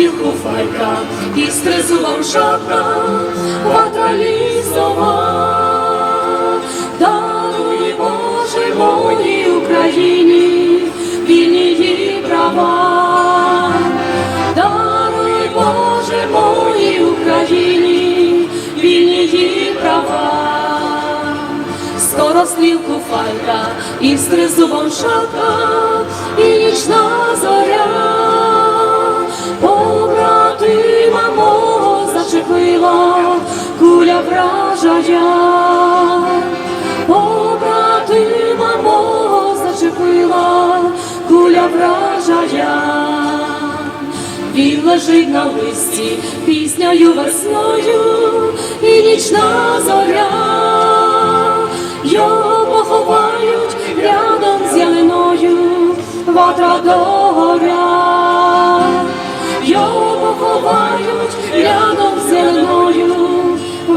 стрілку файка, і стризував шапка, ватра лісова. Даруй, Боже, моїй Україні, вільні її права. Даруй, Боже, моїй Україні, вільні її права. Скоро стрілку файка, і з тризубом шапка, і нічна зоря. Вражая. Побратима мого зачепила куля вражая. Він лежить на листі піснею весною і нічна зоря. Його поховають рядом з ялиною, ватра догоря.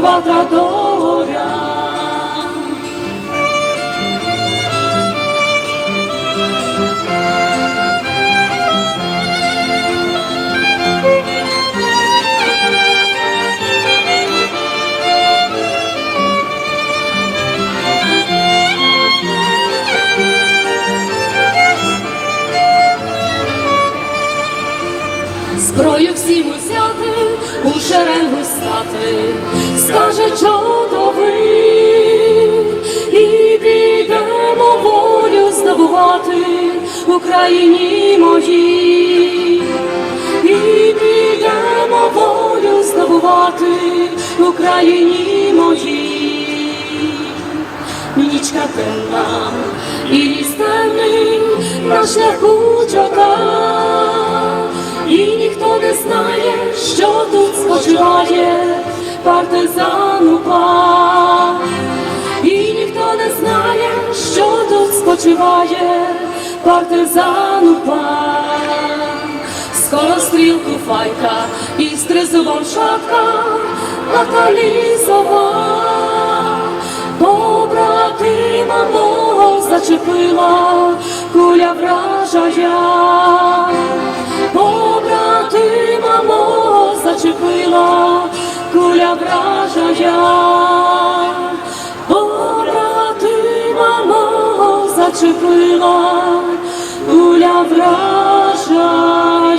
Ватра догоря. зброю всім узяти, шеренгу стати, скаже чудовий, і підемо волю здобувати в Україні моїй, і підемо волю здобувати в Україні моїй. Нічка темна і ліс темний на шляху чока, і ніхто не знає, що тут спочиває партизан упа, і ніхто не знає, що тут спочиває партизан упа. Скоро стрілку файка і з тризубом шапка Наталізова. Побратима мого зачепила куля вражая. Куля вражая. Побратима мого зачепила куля вражая.